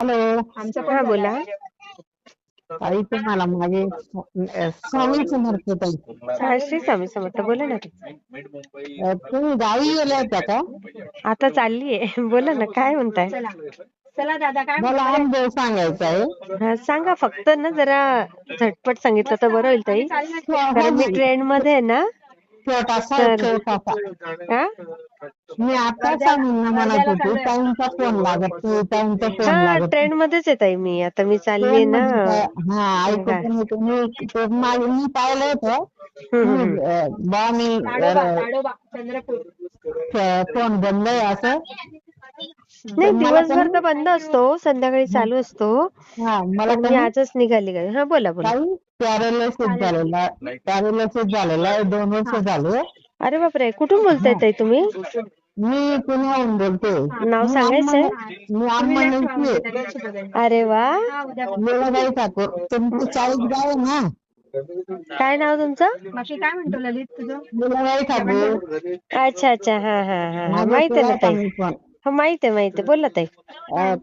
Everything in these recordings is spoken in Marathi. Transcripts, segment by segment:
हॅलो. हा बोला. ताई तुम्हाला माझे स्वामी समर्थ ताई. श्री स्वामी समर्थ बोला ना. अ, तुम्ही गावी गेल्या होत्या का आता चाललीये. बोला ना काय म्हणताय? चला. दादा काय मला अनुभव सांगायचा आहे. हा, सांगा फक्त ना जरा झटपट सांगितलं तर बरं होईल ताई. कारण मी ट्रेन मध्ये आहे ना छोटासा तर- छोटासा. हा? मी आता स्वामींना म्हणत होते ताईंचा फोन लागत नाही. ताईंचा फोन हा लागत ट्रेन मध्येच आहे ताई मी. आता मी चाललीये ना. हा ऐकू पण येते मी ते मा- मी पाहिलं होतं. हम्म. मी, अ, बा मी फोन बंद आहे असं. नाही मला दिवसभर तर बंद असतो. संध्याकाळी चालू असतो. हा मला पण मी आजच निघाली गाडी हा बोला बोला. काही पॅरालिसिस झालेला पॅरालिसिस झालेला आहे. दोन वर्ष झाले. अरे बापरे कुठून बोलताय ताई तुम्ही? मी पुण्याहून बोलते. नाव मी सांगायचंय? मी आम्हाला अरे वा. वेळाबाई ठाकूर तुमची चाळीस गाव आहे ना? काय नाव तुमचं? बाकी काय म्हणतो ललित तुझं? वेळाबाई ठाकूर. अच्छा अच्छा. हा हा हा. हा माझं माहीत आहे ना ताई. पण. हो माहीत आहे माहीत आहे. बोला ताई. अ,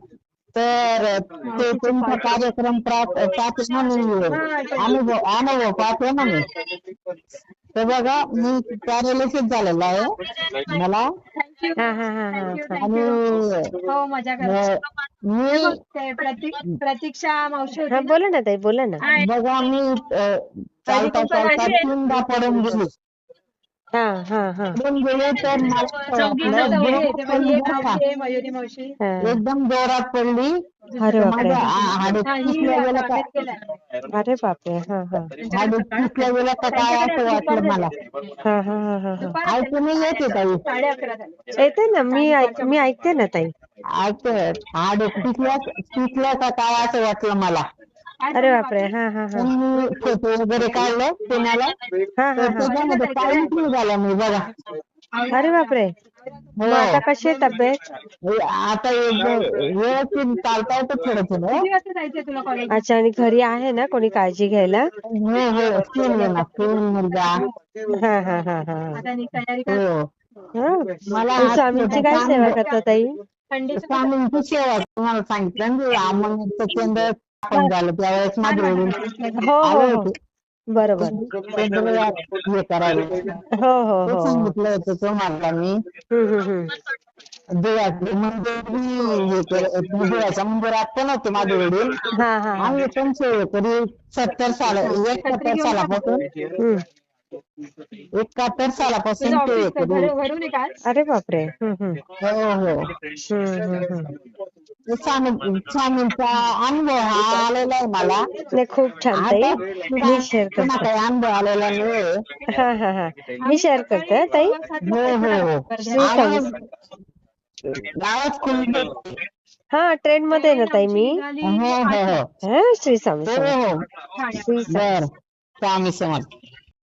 तर ते तुमचा कार्यक्रम प्राप्त पाहते ना मी अनुभव अनुभव पाहते ना मी? तर बघा मी पॅरालिसिस झालेला आहे मला हा हा हा हा हा. आणि हो मजा कर मी ते प्रतीक प्रतीक्षा मावशी हा होती बोला ना ताई बोला ना बघा मी अ, चालता चालता तीनदा पडून गेली हा हा हा. गेले तर मला. जोरात पडली एक बरं का. मावशी आहे, मयुरी मावशी. हा. एकदम जोरात पडली. अरे बापरे. माझ्या हा, ही का. अरे बापरे हा हा. काय असं वाटलं मला? हा हा हा हा हा. ऐकू नाही येते ताई. साडे अकरा झाले. येते ना मी ऐक मी ऐकते ना ताई. ऐक हाडे पिसल्या पिसल्या का काय असं वाटलं मला? अरे बापरे. हा हा हा पण मी फोटो वगैरे काढलं पुण्याला हा. हा तर हा. त्याच्यामध्ये मी बघा अरे बापरे मग आता कशी आहे तब्येत? हे आता व्यवस्थित चालता येतं थोडं थोडं अच्छा आणि घरी आहे ना कोणी काळजी घ्यायला? हो हो मुलगा. हा हा हा हा. हो. हा. मला आज स्वामींची काय सेवा करता ताई? स्वामींची सेवा तुम्हाला सांगितलं ना केंद्र स्थापन झालं त्यावेळेस माझे वडील हो हो. आले हो. होते. बरोबर. हे करायला हो हो. ते हो सांगितलं होतं तुम्हाला मी. हम्म, हम्म, हम्म. देवाचे मंदिर बी हे केलं. देवाच्या मंदिरात पण होते माझे वडील. हा हा हा. आम्ही पण सेवेकरी सत्तर साल एकाहत्तर सालापासून. हम्म. एकाहत्तर सालापासून तुझं ऑफिस सेवेकरी घर घरून आहे का आज? अरे बापरे. हम्म, हम्म. हो हो. हम्म, हम्म, हम्म. स्वामी स्वामींचा अनुभव हा आलेला आहे मला. नाही खूप छान ताई. मी शेअर पुन्हा करते. काही अनुभव आलेला नाही हा हा हा. मी शेअर करते हा, ताई. हो हो. हो आवाज आवाज खुल हा ट्रेन मध्ये आहे ना ताई मी? हो हो हो. हा श्री स्वामी हो समर्थ. हो श्री स्वामी बर. स्वामी समर्थ.